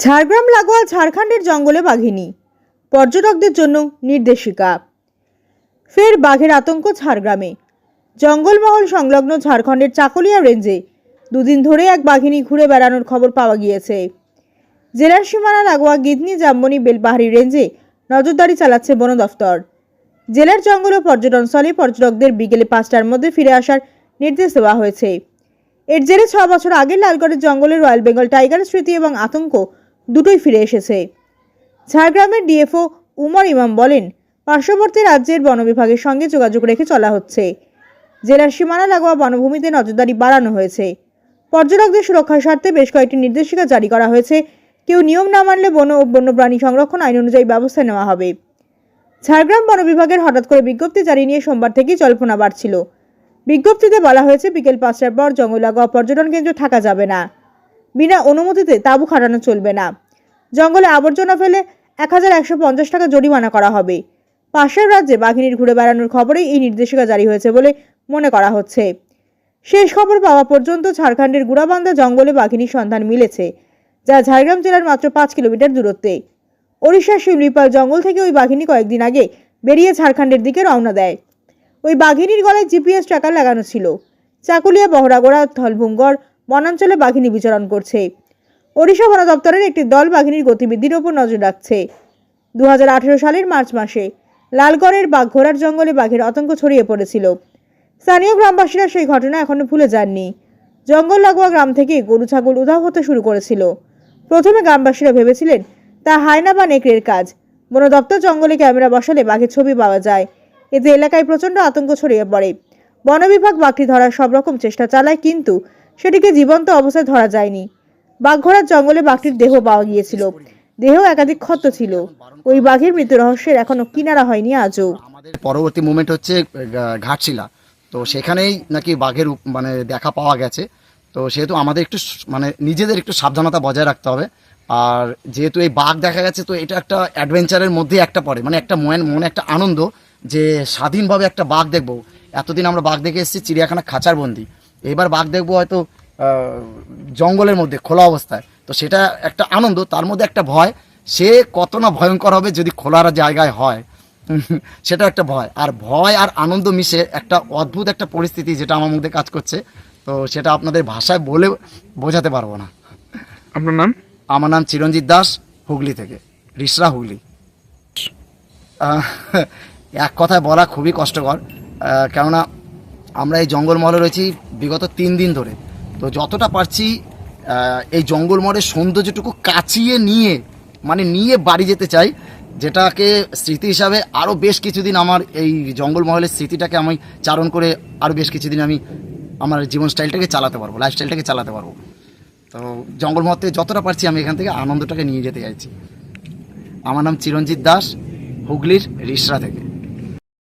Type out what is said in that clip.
ঝাড়গ্রাম, লাগোয়া, ঝাড়খণ্ডের জঙ্গলে বাঘিনী। পর্যটকদের জন্য নির্দেশিকা। ফের বাঘের আতঙ্ক ঝাড়গ্রামে। জঙ্গলমহল সংলগ্ন ঝাড়খণ্ডের চাকলিয়া রেঞ্জে দুদিন ধরে এক বাঘিনী ঘুরে বেড়ানোর খবর পাওয়া গিয়েছে। জেলার সীমানা লাগোয়া গিদনি জাম্বনি বেলপাহাড়ি রেঞ্জে নজরদারি চালাচ্ছে বন দফতর। জেলার জঙ্গল ও পর্যটনস্থলে পর্যটকদের বিকেলে পাঁচটার মধ্যে ফিরে আসার নির্দেশ দেওয়া হয়েছে। এর জেরে ছ বছর আগে লালগড়ের জঙ্গলে রয়্যাল বেঙ্গল টাইগার স্মৃতি এবং আতঙ্ক দুটোই ফিরে এসেছে। ঝাড়গ্রামের ডিএফও উমর ইমাম বলেন, পার্শ্ববর্তী রাজ্যের বন বিভাগের সঙ্গে যোগাযোগ রেখে চলা হচ্ছে। জেলার সীমানা লাগোয়া বনভূমিতে নজরদারি বাড়ানো হয়েছে। পর্যটকদের সুরক্ষার স্বার্থে বেশ কয়েকটি নির্দেশিকা জারি করা হয়েছে। কেউ নিয়ম না মানলে বন ও বন্যপ্রাণী সংরক্ষণ আইন অনুযায়ী ব্যবস্থা নেওয়া হবে। ঝাড়গ্রাম বন বিভাগের হঠাৎ করে বিজ্ঞপ্তি জারি নিয়ে সোমবার থেকেই জল্পনা বাড়ছিল। বিজ্ঞপ্তিতে বলা হয়েছে, বিকেল পাঁচটার পর জঙ্গল লাগোয়া পর্যটন কেন্দ্র থাকা যাবে না। বিনা অনুমতিতে তাঁবু খাটানো চলবে না। জঙ্গলে আবর্জনা ফেলে এক হাজার একশো পঞ্চাশ টাকা জরিমানা করা হবে। পাশের রাজ্যে বাঘিনীর ঘুরে বেড়ানোর খবরেই এই নির্দেশিকা জারি হয়েছে বলে মনে করা হচ্ছে। শেষ খবর পাওয়া পর্যন্ত ঝাড়খণ্ডের গুড়াবান্ধা জঙ্গলে বাঘিনীর সন্ধান মিলেছে, যা ঝাড়গ্রাম জেলার মাত্র পাঁচ কিলোমিটার দূরত্বে। ওড়িশার শিউলিপাল জঙ্গল থেকে ওই বাঘিনী কয়েকদিন আগে বেরিয়ে ঝাড়খণ্ডের দিকে রওনা দেয়। ওই বাঘিনীর গলায় জিপিএস ট্র্যাকার লাগানো ছিল। চাকুলিয়া, বহরাগোড়া, থলভূমগড়, বনাঞ্চলে বাঘিনী বিচরণ করছে। ওড়িশা বন দপ্তরের একটি দল বাঘিনীর গতিবিধির ওপর নজর রাখছে। দু হাজার আঠেরো সালের মার্চ মাসে লালগড়ের বাঘঘোড়ার জঙ্গলে বাঘের আতঙ্ক ছড়িয়ে পড়েছিল। স্থানীয় গ্রামবাসীরা সেই ঘটনা এখনও ভুলে যাননি। জঙ্গল লাগোয়া গ্রাম থেকে গরু, ছাগল উধাও হতে শুরু করেছিল। প্রথমে গ্রামবাসীরা ভেবেছিলেন, তা হায়না বা নেকড়ের কাজ। বন দপ্তর জঙ্গলে ক্যামেরা বসালে বাঘের ছবি পাওয়া যায়। এতে এলাকায় প্রচণ্ড আতঙ্ক ছড়িয়ে পড়ে। বন বিভাগ বাঘটি ধরার সব রকম চেষ্টা চালায়, কিন্তু সেটিকে জীবন্ত অবস্থায় ধরা যায়নি। বাঘঘোড়ার জঙ্গলে বাঘটির দেহ পাওয়া গিয়েছিল। দেহ একাধিক ক্ষত ছিল। ওই বাঘের মৃত্যু রহস্যের এখনও কিনারা হয়নি আজও। আমাদের পরবর্তী মুভমেন্ট হচ্ছে ঘাটশিলা। তো সেখানেই নাকি বাঘের মানে দেখা পাওয়া গেছে। তো সেহেতু আমাদের একটু মানে নিজেদের একটু সাবধানতা বজায় রাখতে হবে। আর যেহেতু এই বাঘ দেখা গেছে, তো এটা একটা অ্যাডভেঞ্চারের মধ্যে একটা পড়ে। মানে একটা মন, মনে একটা আনন্দ যে স্বাধীনভাবে একটা বাঘ দেখব। এতদিন আমরা বাঘ দেখে এসেছি, চিড়িয়াখানা খাঁচার বন্দি। এবার বাঘ দেখব হয়তো জঙ্গলের মধ্যে খোলা অবস্থায়। তো সেটা একটা আনন্দ তার মধ্যে একটা ভয় সে কত না ভয়ঙ্কর হবে যদি খোলার জায়গায় হয়। সেটা একটা ভয়। আর ভয় আর আনন্দ মিশে একটা অদ্ভুত একটা পরিস্থিতি যেটা আমার মধ্যে কাজ করছে। তো সেটা আপনাদের ভাষায় বলে বোঝাতে পারব না। আপনার নাম? আমার নাম চিরঞ্জিত দাস হুগলি থেকে। রিসরা হুগলি। এক কথায় বলা খুবই কষ্টকর। কেননা আমরা এই জঙ্গলমহলে রয়েছি বিগত তিন দিন ধরে। তো যতটা পারছি এই জঙ্গলমহলের সৌন্দর্যটুকু কাচিয়ে নিয়ে মানে নিয়ে বাড়ি যেতে চাই, যেটাকে স্মৃতি হিসাবে আরও বেশ কিছুদিন আমার এই জঙ্গলমহলের স্মৃতিটাকে আমি চারণ করে আরও বেশ কিছুদিন আমি আমার জীবন স্টাইলটাকে চালাতে পারব লাইফস্টাইলটাকে চালাতে পারব। তো জঙ্গল থেকে যতটা পারছি আমি এখান থেকে আনন্দটাকে নিয়ে যেতে চাইছি। আমার নাম চিরঞ্জিত দাস, হুগলির রিসরা থেকে।